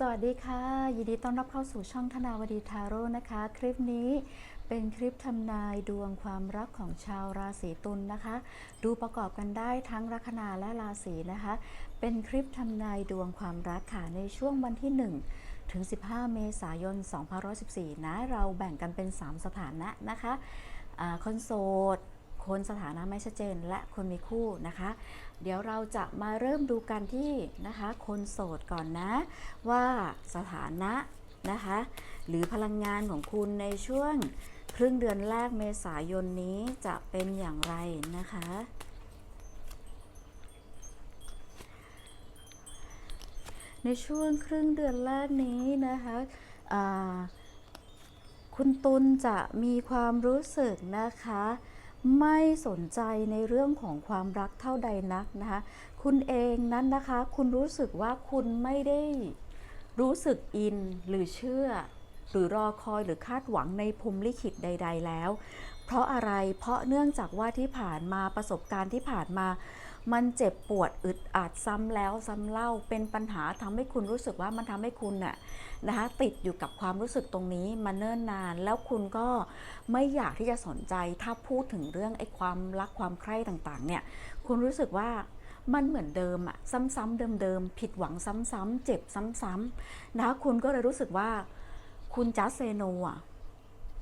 สวัสดีค่ะ ยินดีต้อนรับเข้าสู่ช่องธนาวดีทาโร่นะคะ คลิปนี้เป็นคลิปทำนายดวงความรักของชาวราศีตุลนะคะ ดูประกอบกันได้ทั้งลัคนาและราศีนะคะ เป็นคลิปทำนายดวงความรักค่ะในช่วงวันที่ 1 ถึง 15 เมษายน 2514นะเราแบ่งกันเป็น 3 สถานะนะคะอ่าคนโสด คนสถานะไม่ชัดเจนและคนมีคู่นะคะ เดี๋ยวเราจะมาเริ่มดูกันที่นะคะ คนโสดก่อนนะ ว่าสถานะนะคะ หรือพลังงานของคุณในช่วงครึ่งเดือนแรกเมษายนนี้จะเป็นอย่างไรนะคะในช่วงครึ่งเดือนแรกนี้นะคะคุณตุลจะมีความรู้สึกนะคะ ไม่สนใจในเรื่องของความรักเท่าใดนักนะคะ คุณเองนั้นนะคะ คุณรู้สึกว่าคุณไม่ได้รู้สึกอินหรือเชื่อ หรือรอคอยหรือคาดหวังในพรหมลิขิตใด ๆ แล้ว เพราะอะไรเพราะเนื่องจากว่าที่ผ่านมาประสบการณ์ที่ผ่านมา มันเจ็บปวดอึดอัดซ้ำแล้วซ้ำเล่าเป็นปัญหาทำให้คุณรู้สึกว่ามันทำให้คุณน่ะนะคะติดอยู่กับความรู้สึกตรงนี้มาเนิ่นนาน แล้วคุณก็ไม่อยากที่จะสนใจถ้าพูดถึงเรื่องไอ้ความรักความใคร่ต่างๆเนี่ยคุณรู้สึกว่ามันเหมือนเดิมอะซ้ำๆเดิมๆผิดหวังซ้ำๆเจ็บซ้ำๆนะคะคุณก็เลยรู้สึกว่าคุณจัสเซโนอะ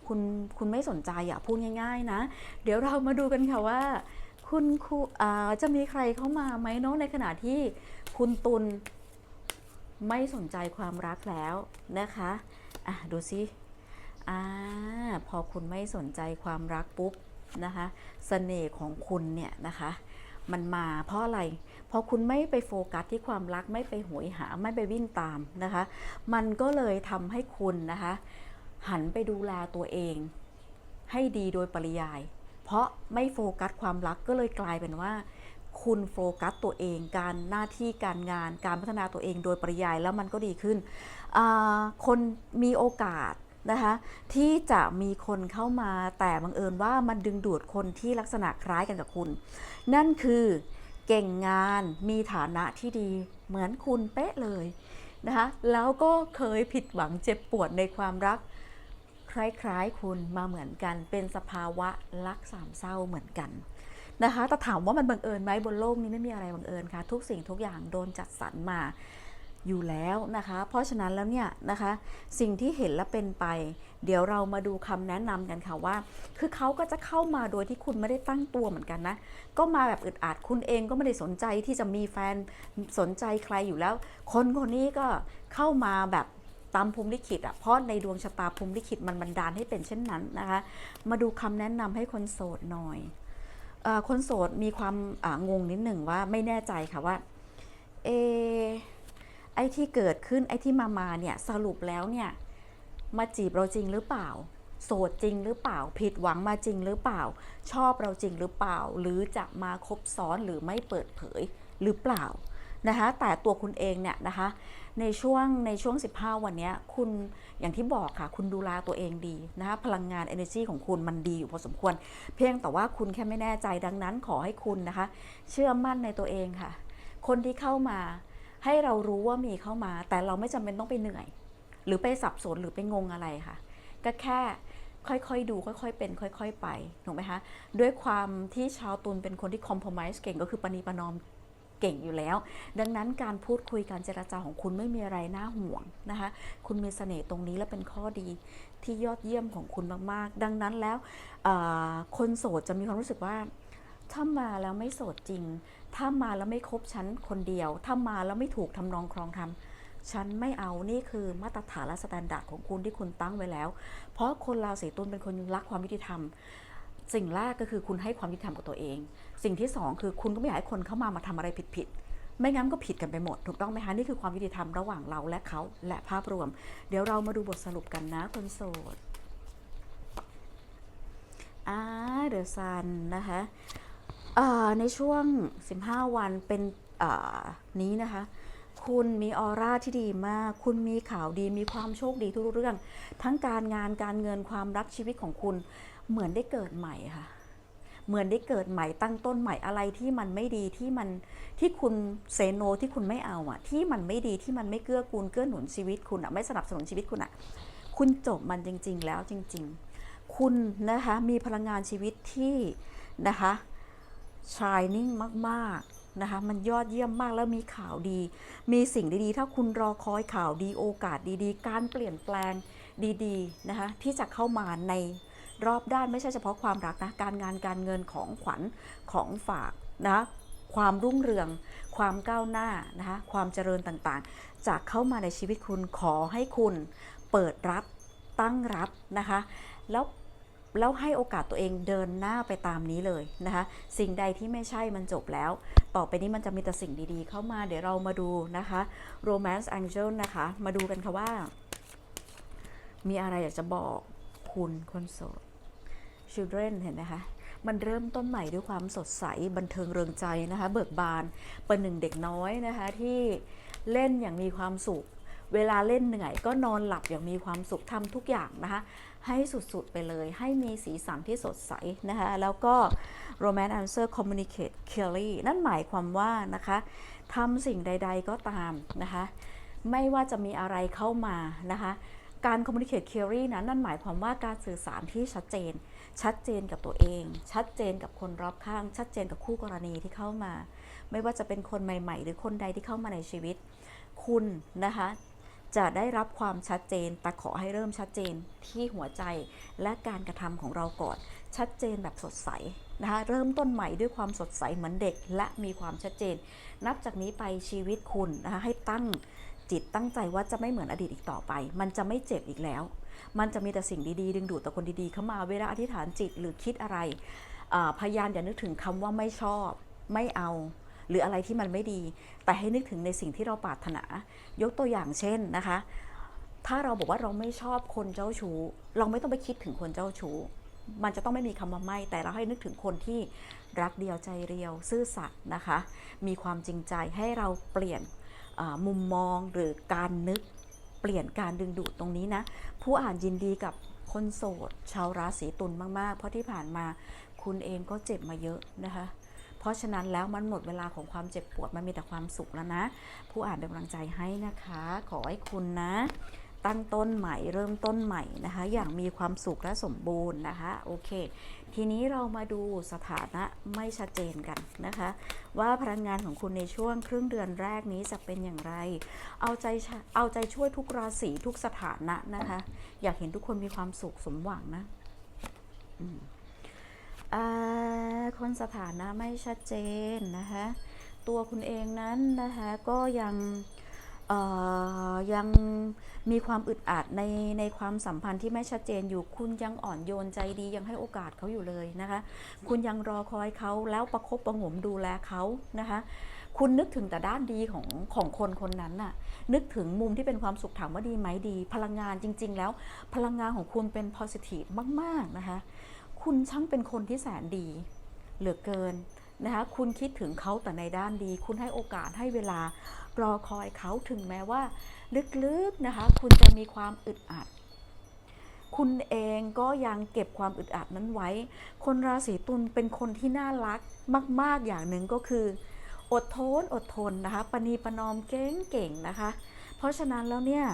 คุณคุณไม่สนใจอะพูดง่าย ๆ นะ เดี๋ยวเรามาดูกันค่ะว่า คุณครูจะมีใครเข้ามาไหมเนาะในขณะที่คุณตุลไม่สนใจความรักแล้วนะคะอะดูสิอ่าพอคุณไม่สนใจความรักปุ๊บนะคะเสน่ห์ของคุณเนี่ยนะคะมันมาเพราะอะไร เพราะคุณไม่ไปโฟกัสที่ความรักไม่ไปโหยหาไม่ไปวิ่งตามนะคะ มันก็เลยทำให้คุณนะคะ หันไปดูแลตัวเอง ให้ดีโดยปริยาย เพราะไม่โฟกัสความรักก็เลยกลายเป็นว่า คุณโฟกัสตัวเอง การหน้าที่การงาน การพัฒนาตัวเองโดยปริยายแล้วมันก็ดีขึ้น คนมีโอกาสนะคะที่จะมีคนเข้ามาแต่บังเอิญว่ามันดึงดูดคนที่ลักษณะคล้ายกันกับคุณ นั่นคือเก่งงานมีฐานะที่ดีเหมือนคุณเป๊ะเลยนะคะแล้วก็เคยผิดหวังเจ็บปวดในความรัก คล้ายๆคุณมาเหมือนกัน เป็นสภาวะรักสามเศร้าเหมือนกันนะคะแต่ถามว่ามันบังเอิญไหมบนโลกนี้ไม่มีอะไรบังเอิญค่ะ ทุกสิ่งทุกอย่างโดนจัดสรรมาอยู่แล้วนะคะ เพราะฉะนั้นแล้วเนี่ยนะคะสิ่งที่เห็นและเป็นไป เดี๋ยวเรามาดูคำแนะนำกันค่ะว่า คือเขาก็จะเข้ามาโดยที่คุณไม่ได้ตั้งตัวเหมือนกันนะ ก็มาแบบอึดอัดคุณเองก็ไม่ได้สนใจที่จะมีแฟนสนใจใครอยู่แล้ว คนคนนี้ก็เข้ามาแบบ ตามภูมิลิขิตอะเพราะในดวงชะตาภูมิลิขิตมันบันดาลให้เป็นเช่นนั้นนะคะ มาดูคำแนะนำให้คนโสดหน่อยอคนโสดมีความงงนิดหนึ่งว่าไม่แน่ใจค่ะว่าเออไอ้ที่เกิดขึ้นไอ้ที่มามาเนี่ยสรุปแล้วเนี่ยมาจีบเราจริงหรือเปล่า โสดจริงหรือเปล่า ผิดหวังมาจริงหรือเปล่า ชอบเราจริงหรือเปล่า หรือจะมาคบซ้อนหรือไม่เปิดเผยหรือเปล่า นะคะแต่ตัวคุณเองเนี่ยนะคะในช่วงในช่วง 15 วันนี้คุณอย่างที่บอกค่ะ คุณดูแลตัวเองดีนะคะพลังงาน energy ของคุณมันดีอยู่พอสมควร เพียงแต่ว่าคุณแค่ไม่แน่ใจดังนั้นขอให้คุณนะคะ เชื่อมั่นในตัวเองค่ะ คนที่เข้ามาให้เรารู้ว่ามีเข้ามา แต่เราไม่จำเป็นต้องไปเหนื่อย หรือไปสับสนหรือไปงงอะไรค่ะ ก็แค่ค่อยๆ ดูค่อยๆ เป็น ค่อย ๆ ไป ถูกไหมคะ ด้วยความที่ชาวตุลเป็นคนที่คอม p r o m i s e เก่งก็คือปณีประนอม เก่งอยู่แล้ว ดังนั้นการพูดคุยการเจรจาของคุณไม่มีอะไรน่าห่วงนะคะ คุณมีเสน่ห์ตรงนี้และเป็นข้อดีที่ยอดเยี่ยมของคุณมากๆ ดังนั้นแล้วคนโสดจะมีความรู้สึกว่าถ้ามาแล้วไม่โสดจริง ถ้ามาแล้วไม่คบฉันคนเดียว ถ้ามาแล้วไม่ถูกทำนองครองทำฉันไม่เอา นี่คือมาตรฐานและสแตนดาร์ดของคุณที่คุณตั้งไว้แล้ว เพราะคนราศีตุลเป็นคนรักความยุติธรรม สิ่งแรกก็คือคุณให้ความยุติธรรมกับตัวเอง สิ่งที่สองคือคุณก็ไม่อยากให้คนเข้ามามาทำอะไรผิดๆไม่งั้นก็ผิดกันไปหมด ถูกต้องไหมคะนี่คือความยุติธรรมระหว่างเราและเขาและภาพรวม เดี๋ยวเรามาดูบทสรุปกันนะคนโสดอ่าเดอะซันนะคะในช่วง 15 วันเป็นนี้นะคะคุณมีออร่าที่ดีมาก คุณมีข่าวดี มีความโชคดีทุกเรื่อง ทั้งการงาน การเงิน ความรักชีวิตของคุณ เหมือนได้เกิดใหม่ค่ะ เหมือนได้เกิดใหม่ตั้งต้นใหม่อะไรที่มันไม่ดีที่มันที่คุณเซโนที่คุณไม่เอาอะที่มันไม่ดีที่มันไม่เกื้อกูลเกื้อหนุนชีวิตคุณอะไม่สนับสนุนชีวิตคุณอะคุณจบมันจริง ๆ แล้วจริง ๆ คุณนะคะมีพลังงานชีวิตที่นะคะ shining มากๆนะคะมันยอดเยี่ยมมากแล้วมีข่าวดี มีสิ่งดีๆ ถ้าคุณรอคอยข่าวดีโอกาสดีๆ การเปลี่ยนแปลงดีๆนะคะที่จะเข้ามาใน รอบด้านไม่ใช่เฉพาะความรักนะการงานการเงินของขวัญของฝากนะความรุ่งเรือง ความก้าวหน้านะคะความเจริญต่างๆ จะเข้ามาในชีวิตคุณขอให้คุณเปิดรับตั้งรับนะคะแล้วแล้วให้โอกาสตัวเองเดินหน้าไปตามนี้เลยนะคะสิ่งใดที่ไม่ใช่มันจบแล้ว ต่อไปนี้มันจะมีแต่สิ่งดีๆ เข้ามาเดี๋ยวเรามาดูนะคะ Romance Angel นะคะ มาดูกันค่ะว่า มีอะไรอยากจะบอก คุณคนโสด Children เห็นไหมคะ มันเริ่มต้นใหม่ด้วยความสดใสบันเทิงเริงใจนะคะ เบิกบานเป็นหนึ่งเด็กน้อยนะคะที่เล่นอย่างมีความสุข เวลาเล่นเหนื่อยก็นอนหลับอย่างมีความสุขทำทุกอย่างนะคะ ให้สุดๆไปเลยให้มีสีสันที่สดใสนะคะ แล้วก็ Romance Answer Communicate Clearly นั่นหมายความว่านะคะทำสิ่งใด ๆก็ตามนะคะ ไม่ว่าจะมีอะไรเข้ามานะคะ การ communicate clearly นั้นนั่นหมายความว่าการสื่อสารที่ชัดเจน ชัดเจนกับตัวเอง ชัดเจนกับคนรอบข้าง ชัดเจนกับคู่กรณีที่เข้ามา ไม่ว่าจะเป็นคนใหม่ ๆ หรือคนใดที่เข้ามาในชีวิต คุณนะคะจะได้รับความชัดเจน แต่ขอให้เริ่มชัดเจนที่หัวใจและการกระทำของเราก่อน ชัดเจนแบบสดใสนะคะเริ่มต้นใหม่ด้วยความสดใสเหมือนเด็ก และมีความชัดเจน นับจากนี้ไปชีวิตคุณนะคะให้ตั้ง จิตตั้งใจว่าจะไม่เหมือนอดีตอีกต่อไป มันจะไม่เจ็บอีกแล้ว มันจะมีแต่สิ่งดีๆ ดึงดูดแต่คนดีๆ เข้ามาเวลาอธิษฐานจิตหรือคิดอะไร พยายามอย่านึกถึงคำว่าไม่ชอบ ไม่เอา หรืออะไรที่มันไม่ดี แต่ให้นึกถึงในสิ่งที่เราปรารถนา ยกตัวอย่างเช่นนะคะ ถ้าเราบอกว่าเราไม่ชอบคนเจ้าชู้ เราไม่ต้องไปคิดถึงคนเจ้าชู้ มันจะต้องไม่มีคำว่าไม่ แต่เราให้นึกถึงคนที่รักเดียวใจเรียว ซื่อสัตย์นะคะ มีความจริงใจให้เราเปลี่ยน มุมมองหรือการนึกเปลี่ยนการดึงดูดตรงนี้นะ ผู้อ่านยินดีกับคนโสด ชาวราศีตุลมาก ๆ เพราะที่ผ่านมาคุณเองก็เจ็บมาเยอะนะคะ เพราะฉะนั้นแล้วมันหมดเวลาของความเจ็บปวดมันมีแต่ความสุขแล้วนะ ผู้อ่านเป็นกำลังใจให้นะคะ ขอให้คุณนะ ตั้งต้นใหม่เริ่มต้นใหม่นะคะ อย่างมีความสุขและสมบูรณ์นะคะโอเค ทีนี้เรามาดูสถานะไม่ชัดเจนกันนะคะ ว่าพลังงานของคุณในช่วงครึ่งเดือนแรกนี้จะเป็นอย่างไร เอาใจชะเอาใจช่วยทุกราศีทุกสถานะนะคะ อยากเห็นทุกคนมีความสุขสมหวังนะคนสถานะไม่ชัดเจนนะคะ ตัวคุณเองนั้นนะคะก็ยัง ยังมีความอึดอัดในในความสัมพันธ์ที่ไม่ชัดเจนอยู่ คุณยังอ่อนโยนใจดียังให้โอกาสเขาอยู่เลยนะคะ คุณยังรอคอยเขาแล้วประคบประหงมดูแลเขานะคะ คุณนึกถึงแต่ด้านดีของของคนคนนั้นน่ะ นึกถึงมุมที่เป็นความสุขถามว่าดีไหมดี พลังงานจริง ๆ แล้ว พลังงานของคุณเป็น positive มาก ๆ นะคะ คุณช่างเป็นคนที่แสนดี เหลือเกินนะคะ คุณคิดถึงเขาแต่ในด้านดี คุณให้โอกาสให้เวลา รอคอยเขาถึงแม้ว่า ลึกๆนะคะคุณจะมีความอึดอัด คุณเองก็ยังเก็บความอึดอัดนั้นไว้ คนราศีตุลเป็นคนที่น่ารักมาก ๆอย่างหนึ่งก็คือ อดทนอดทนนะคะปณีประนอมเก่งเก่งๆนะคะ เพราะฉะนั้นแล้วเนี่ย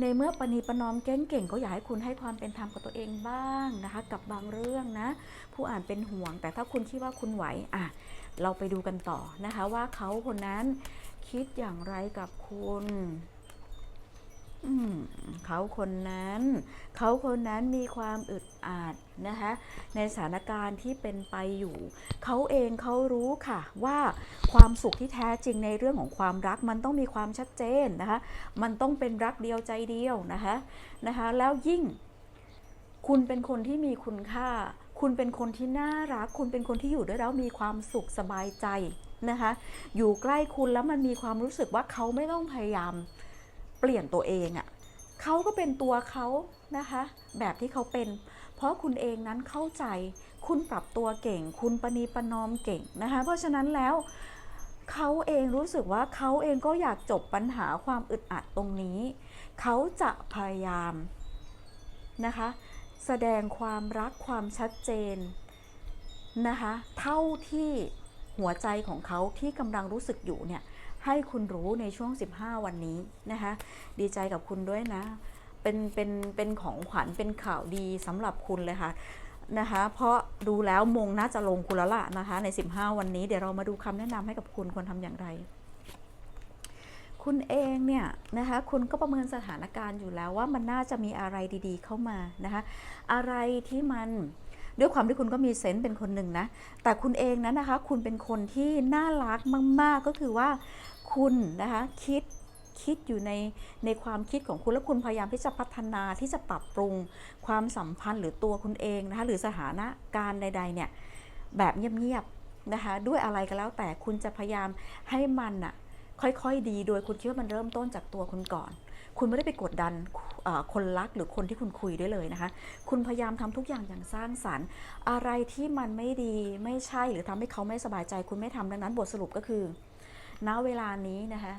ในเมื่อปณีประนอมเก่งเก่งๆก็อยากให้คุณให้ความเป็นธรรมกับตัวเองบ้างนะคะ กับบางเรื่องนะ ผู้อ่านเป็นห่วง แต่ถ้าคุณคิดว่าคุณไหวอะเราไปดูกันต่อนะคะ ว่าเขาคนนั้น คิดอย่างไรกับคุณเขาคนนั้น เขาคนนั้นมีความอึดอัดนะคะในสถานการณ์ที่เป็นไปอยู่ เขาเองเขารู้ค่ะว่าความสุขที่แท้จริงในเรื่องของความรักมันต้องมีความชัดเจนนะคะมันต้องเป็นรักเดียวใจเดียวนะคะนะคะแล้วยิ่ง คุณเป็นคนที่มีคุณค่า คุณเป็นคนที่น่ารัก คุณเป็นคนที่อยู่ด้วยแล้วมีความสุขสบายใจ นะคะ อยู่ใกล้คุณแล้วมันมีความรู้สึกว่าเขาไม่ต้องพยายามเปลี่ยนตัวเองอะ่ะเขาก็เป็นตัวเขานะคะ แบบที่เขาเป็น เพราะคุณเองนั้นเข้าใจ คุณปรับตัวเก่ง คุณประนีประนอมเก่งนะคะ เพราะฉะนั้นแล้วเขาเองรู้สึกว่าเขาเองก็อยากจบปัญหาความอึดอัดตรงนี้ เขาจะพยายามนะคะ แสดงความรักความชัดเจนนะคะ เท่าที่ หัวใจของเขาที่กำลังรู้สึกอยู่เนี่ยให้คุณรู้ในช่วง 15 วันนี้นะคะ ดีใจกับคุณด้วยนะ เป็นเป็นเป็นของขวัญเป็นข่าวดีสำหรับคุณเลยค่ะนะคะ เพราะดูแล้วมงน่าจะลงคุณแล้วล่ะนะคะ ใน 15 วันนี้เดี๋ยวเรามาดูคำแนะนำให้กับคุณควรทำอย่างไรคุณเองเนี่ยนะคะคุณก็ประเมินสถานการณ์อยู่แล้วว่ามันน่าจะมีอะไรดีๆเข้ามานะคะอะไรที่มัน ด้วยความที่คุณก็มีเซนส์เป็นคนหนึ่งนะ แต่คุณเองนั้นนะคะ คุณเป็นคนที่น่ารักมาก ๆ ก็คือว่าคุณนะคะคิดคิดอยู่ในในความคิดของคุณ แล้วคุณพยายามที่จะพัฒนาที่จะปรับปรุงความสัมพันธ์หรือตัวคุณเองนะคะหรือสถานะการใด ๆ เนี่ย แบบเงียบๆนะคะด้วยอะไรก็แล้วแต่คุณจะพยายามให้มันอะค่อยๆดีโดยคุณคิดว่ามันเริ่มต้นจากตัวคุณก่อน คุณไม่ได้ไปกดดันคนรักหรือคนที่คุณคุยด้วยเลยนะคะ คุณพยายามทำทุกอย่างอย่างสร้างสรรค์ อะไรที่มันไม่ดีไม่ใช่หรือทำให้เขาไม่สบายใจ คุณไม่ทำดังนั้นบทสรุปก็คือ ณเวลานี้นะคะ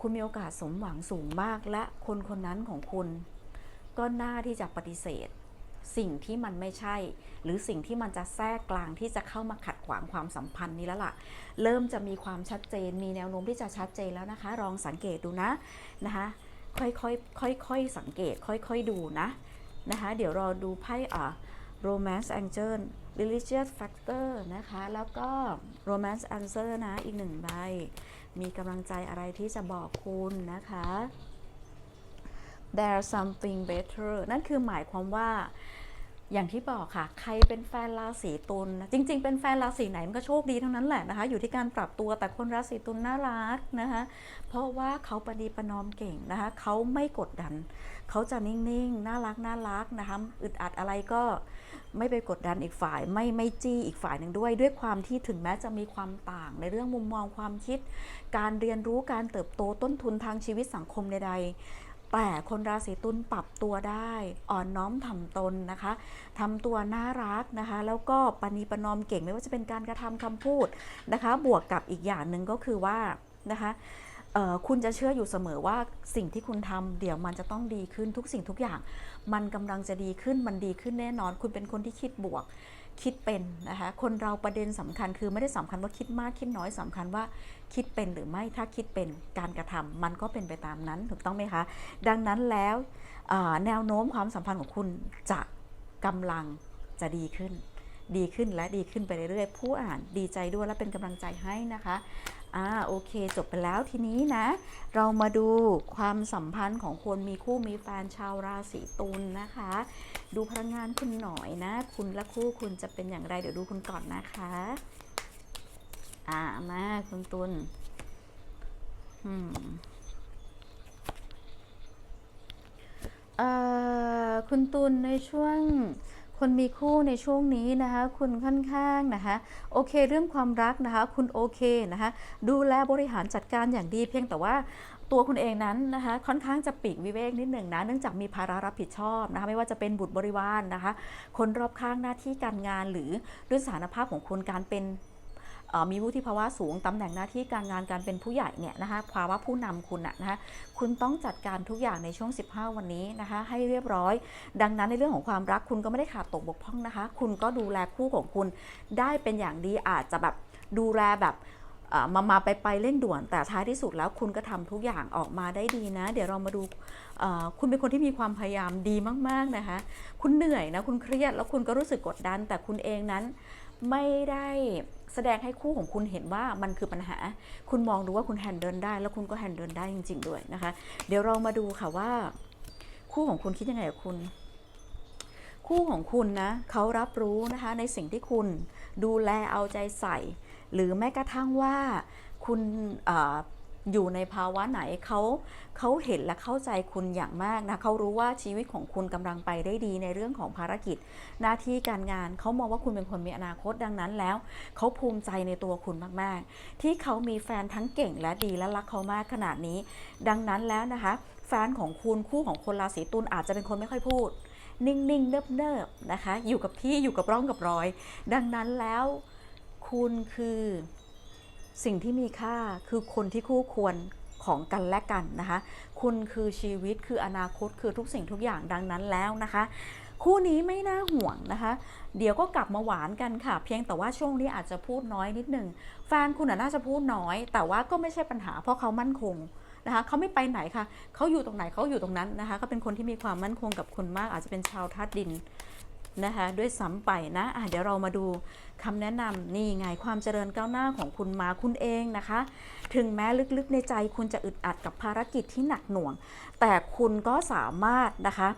คุณมีโอกาสสมหวังสูงมาก และคนคนนั้นของคุณ ก็น่าที่จะปฏิเสธ สิ่งที่มันไม่ใช่ หรือสิ่งที่มันจะแทรกกลางที่จะเข้ามาขัดขวางความสัมพันธ์นี้แล้วล่ะ เริ่มจะมีความชัดเจน มีแนวโน้มที่จะชัดเจนแล้วนะคะ ลองสังเกตดูนะนะคะค่อยๆค่อยๆสังเกตค่อยๆดูนะนะคะ เดี๋ยวรอดูไพ่อ่า romance angel religious factor นะคะ แล้วก็ romance answer นะ อีกหนึ่งใบ มีกำลังใจอะไรที่จะบอกคุณนะคะ there's something better นั่นคือหมายความว่าอย่างที่บอกค่ะ ใครเป็นแฟนราศีตุลจริง ๆ เป็นแฟนราศีไหนมันก็โชคดีทั้งนั้นแหละนะคะ อยู่ที่การปรับตัวแต่คนราศีตุลน่ารักนะคะ เพราะว่าเขาประนีปนอมเก่งนะคะ เขาไม่กดดัน เขาจะนิ่ง ๆ น่ารักน่ารักนะคะอึดอัดอะไรก็ไม่ไปกดดันอีกฝ่าย ไม่ไม่จี้อีกฝ่ายหนึ่งด้วย ด้วยความที่ถึงแม้จะมีความต่างในเรื่องมุมมองความคิด การเรียนรู้การเติบโตต้นทุนทางชีวิตสังคมใดๆ แต่คนราศีตุลปรับตัวได้อ่อนน้อมถ่อมตนนะคะทำตัวน่ารักนะคะ แล้วก็ปณีประนอมเก่งไม่ว่าจะเป็นการกระทำคำพูดนะคะ บวกกับอีกอย่างหนึ่งก็คือว่านะคะคุณจะเชื่ออยู่เสมอว่าสิ่งที่คุณทำเดี๋ยวมันจะต้องดีขึ้นทุกสิ่งทุกอย่าง มันกำลังจะดีขึ้นมันดีขึ้นแน่นอน คุณเป็นคนที่คิดบวก คิดเป็นนะคะ คนเราประเด็นสำคัญคือไม่ได้สำคัญว่าคิดมากคิดน้อยสำคัญว่าคิดเป็นหรือไม่ถ้าคิดเป็นการกระทำมันก็เป็นไปตามนั้นถูกต้องไหมคะ ดังนั้นแล้วแนวโน้มความสัมพันธ์ของคุณจะกำลังจะดีขึ้น ดีขึ้นและดีขึ้นไปเรื่อยๆ ผู้อ่านดีใจด้วยและเป็นกำลังใจให้นะคะ อ่าโอเคจบไปแล้วทีนี้นะ เรามาดูความสัมพันธ์ของคนมีคู่มีแฟนชาวราศีตุลนะคะ ดูพลังงานคุณหน่อยนะ คุณและคู่คุณจะเป็นอย่างไรเดี๋ยวดูคุณก่อนนะคะอ่ามาคุณตุลอืมเอ่อคุณตุลในช่วง คนมีคู่ในช่วงนี้นะคะ คุณค่อนข้างนะคะ โอเคเรื่องความรักนะคะ คุณโอเคนะคะ ดูแลบริหารจัดการอย่างดีเพียงแต่ว่าตัวคุณเองนั้นนะคะค่อนข้างจะปีกวิเวกนิดหนึ่งนะเนื่องจากมีภาระรับผิดชอบนะคะไม่ว่าจะเป็นบุตรบริวารนนะคะ คนรอบข้างหน้าที่การงานหรือด้วยสถานภาพของคุณการเป็น มีวุฒิภาวะสูงตำแหน่งหน้าที่การงานการเป็นผู้ใหญ่เนี่ยนะคะภาวะผู้นำคุณอะนะคะคุณต้องจัดการทุกอย่างในช่วง 15 วันนี้นะคะ ให้เรียบร้อย ดังนั้นในเรื่องของความรักคุณก็ไม่ได้ขาดตกบกพร่องนะคะ คุณก็ดูแลคู่ของคุณได้เป็นอย่างดีอาจจะแบบดูแลแบบมามาไปไปเร่งด่วน แต่ท้ายที่สุดแล้วคุณก็ทำทุกอย่างออกมาได้ดีนะ เดี๋ยวเรามาดูคุณเป็นคนที่มีความพยายามดีมาก ๆ นะคะ คุณเหนื่อยนะ คุณเครียดแล้วคุณก็รู้สึกกดดัน แต่คุณเองนั้นไม่ได้ ดงให้คู่ของคุณเห็นว่ามันคือปัญหา คุณมองดูว่าคุณแฮนเดิลได้แล้วคุณก็แฮนเดิลได้จริง ๆ ด้วยนะคะ เดี๋ยวเรามาดูค่ะว่า คู่ของคุณคิดยังไงกับคุณ คู่ของคุณนะเขารับรู้นะคะในสิ่งที่คุณดูแลเอาใจใส่ หรือแม้กระทั่งว่าคุณเอยู่ในภาวะไหนเขาเขาเห็นและเข้าใจคุณอย่างมากนะเขารู้ว่าชีวิตของคุณกำลังไปได้ดีในเรื่องของภารกิจ หน้าที่การงานเขามองว่าคุณเป็นคนมีอนาคตดังนั้นแล้วเขาภูมิใจในตัวคุณมาก ๆ ที่เขามีแฟนทั้งเก่งและดีและรักเขามากขนาดนี้ ดังนั้นแล้วนะคะ แฟนของคุณคู่ของคนราศีตุลอาจจะเป็นคนไม่ค่อยพูด นิ่ง ๆ เนิบ ๆ นะคะ อยู่กับที่อยู่กับร่องกับรอย ดังนั้นแล้วคุณคือ สิ่งที่มีค่าคือคนที่คู่ควรของกันและกันนะคะ คุณคือชีวิตคืออนาคตคือทุกสิ่งทุกอย่างดังนั้นแล้วนะคะ คู่นี้ไม่น่าห่วงนะคะ เดี๋ยวก็กลับมาหวานกันค่ะ เพียงแต่ว่าช่วงนี้อาจจะพูดน้อยนิดหนึ่งแฟนคุณน่าจะพูดน้อย แต่ว่าก็ไม่ใช่ปัญหาเพราะเขามั่นคงนะคะเขาไม่ไปไหนค่ะเขาอยู่ตรงไหนเขาอยู่ตรงนั้นนะคะก็เป็นคนที่มีความมั่นคงกับคุณมาก อาจจะเป็นชาวธาตุดิน นะคะด้วยซ้ำไปนะะเดี๋ยวเรามาดูคำแนะนำนี่ไงความเจริญก้าวหน้าของคุณมาคุณเองนะคะ ถึงแม้ลึกๆในใจคุณจะอึดอัดกับภารกิจที่หนักหน่วง แต่คุณก็สามารถนะคะ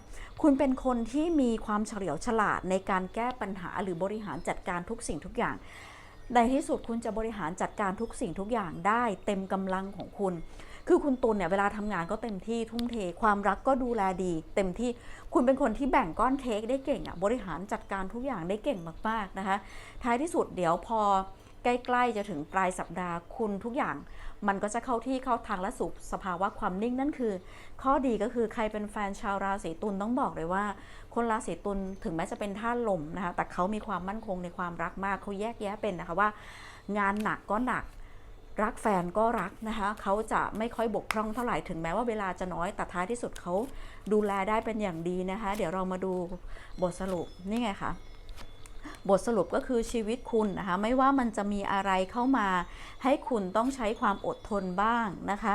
คุณเป็นคนที่มีความเฉลียวฉลาดในการแก้ปัญหาหรือบริหารจัดการทุกสิ่งทุกอย่าง ในที่สุดคุณจะบริหารจัดการทุกสิ่งทุกอย่างได้เต็มกำลังของคุณ คือคุณตุลเนี่ยเวลาทำงานก็เต็มที่ทุ่มเท ความรักก็ดูแลดี เต็มที่คุณเป็นคนที่แบ่งก้อนเค้กได้เก่งอะบริหารจัดการทุกอย่างได้เก่งมากๆนะคะท้ายที่สุดเดี๋ยวพอใกล้ๆจะถึงปลายสัปดาห์คุณทุกอย่าง มันก็จะเข้าที่เข้าทางและสู่สภาวะความนิ่งนั่นคือ ข้อดีก็คือใครเป็นแฟนชาวราศีตุลต้องบอกเลยว่า คนราศีตุลถึงแม้จะเป็นท่าลมนะคะแต่เขามีความมั่นคงในความรักมากเขาแยกแยะเป็นนะคะว่า งานหนักก็หนัก รักแฟนก็รักนะคะเขาจะไม่ค่อยบกพร่องเท่าไหร่ถึงแม้ว่าเวลาจะน้อยแต่ท้ายที่สุดเขาดูแลได้เป็นอย่างดีนะคะ เดี๋ยวเรามาดูบทสรุปนี่ไงคะบทสรุปก็คือชีวิตคุณนะคะไม่ว่ามันจะมีอะไรเข้ามา ให้คุณต้องใช้ความอดทนบ้างนะคะ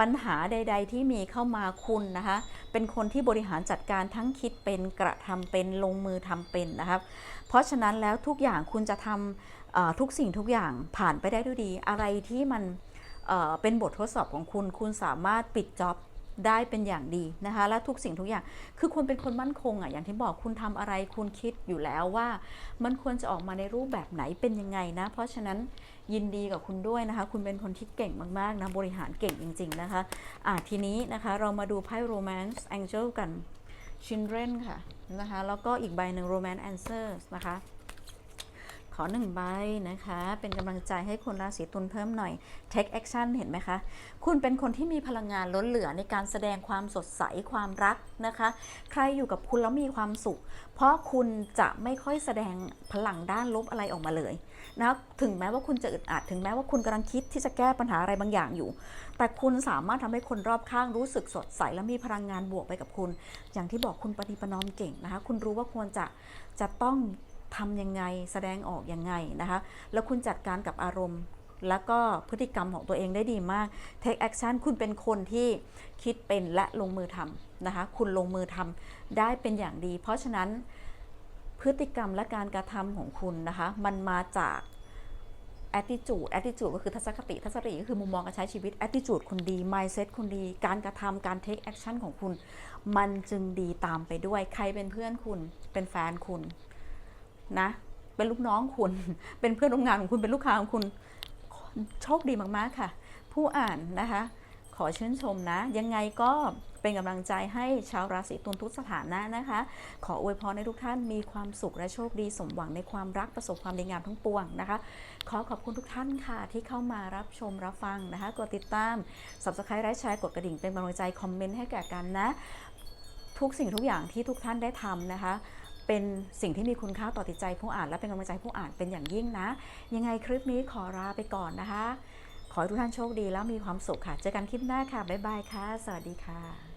ปัญหาใด ๆ ที่มีเข้ามาคุณนะคะ เป็นคนที่บริหารจัดการทั้งคิดเป็นกระทำเป็นลงมือทำเป็นนะครับ เพราะฉะนั้นแล้วทุกอย่างคุณจะทำเอ่อ ทุกสิ่งทุกอย่างผ่านไปได้ด้วยดี อะไรที่มันเเป็นบททดสอบของคุณ คุณสามารถปิดจ็อบได้เป็นอย่างดีนะคะ และทุกสิ่งทุกอย่าง คือคุณเป็นคนมั่นคงอะ อย่างที่บอกคุณทำอะไรคุณคิดอยู่แล้วว่า มันควรจะออกมาในรูปแบบไหนเป็นยังไงนะ เพราะฉะนั้นยินดีกับคุณด้วยนะคะ คุณเป็นคนที่เก่งมาก ๆ นะ บริหารเก่งจริง ๆ นะคะ อะทีนี้นะคะเรามาดูไพ่ romance angel กัน children ค่ะนะคะ แล้วก็อีกใบหนึ่ง romance answers นะคะ อหนึ่งใบนะคะ เป็นกำลังใจให้คนราศีตุลเพิ่มหน่อย take action เห็นไหมคะ คุณเป็นคนที่มีพลังงานล้นเหลือในการแสดงความสดใสความรักนะคะ ใครอยู่กับคุณแล้วมีความสุข เพราะคุณจะไม่ค่อยแสดงพลังด้านลบอะไรออกมาเลยนะถึงแม้ว่าคุณจะอึดอัดถึงแม้ว่าคุณกำลังคิดที่จะแก้ปัญหาอะไรบางอย่างอยู่ แต่คุณสามารถทำให้คนรอบข้างรู้สึกสดใสและมีพลังงานบวกไปกับคุณ อย่างที่บอกคุณปฏิปนอมเก่งนะคะ คุณรู้ว่าควรจะจะต้อง ทำยังไงแสดงออกยังไงนะคะ แล้วคุณจัดการกับอารมณ์ แล้วก็พฤติกรรมของตัวเองได้ดีมาก take action คุณเป็นคนที่คิดเป็นและลงมือทำนะคะ คุณลงมือทำได้เป็นอย่างดี เพราะฉะนั้นพฤติกรรมและการกระทำของคุณนะคะ มันมาจาก attitude attitude ก็คือทัศนคติ ทัศนคติก็คือมุมมองการใช้ชีวิต attitude คุณดี mindset คุณดี การกระทำการ take action ของคุณ มันจึงดีตามไปด้วย ใครเป็นเพื่อนคุณ เป็นแฟนคุณ นะ เป็นลูกน้องคุณ เป็นเพื่อนร่วมงานของคุณเป็นลูกค้าของคุณโชคดีมากๆค่ะ ผู้อ่านนะคะ ขอชื่นชมนะ ยังไงก็เป็นกำลังใจให้ชาวราศีตุลทุกสถานะนะคะ ขออวยพรให้ทุกท่านมีความสุขและโชคดีสมหวังในความรักประสบความดีงามทั้งปวงนะคะ ขอขอบคุณทุกท่านค่ะ ที่เข้ามารับชมรับฟังนะคะ กดติดตาม subscribe ไลค์แชร์กดกระดิ่งเป็นกำลังใจคอมเมนต์ให้แก่กันนะ ทุกสิ่งทุกอย่างที่ทุกท่านได้ทำนะคะ เป็นสิ่งที่มีคุณค่าต่อจิตใจผู้อ่าน และเป็นกำลังใจผู้อ่านเป็นอย่างยิ่งนะ ยังไงคลิปนี้ขอลาไปก่อนนะคะ ขอให้ทุกท่านโชคดีแล้วมีความสุขค่ะ เจอกันคลิปหน้าค่ะ บ๊ายบายค่ะ สวัสดีค่ะ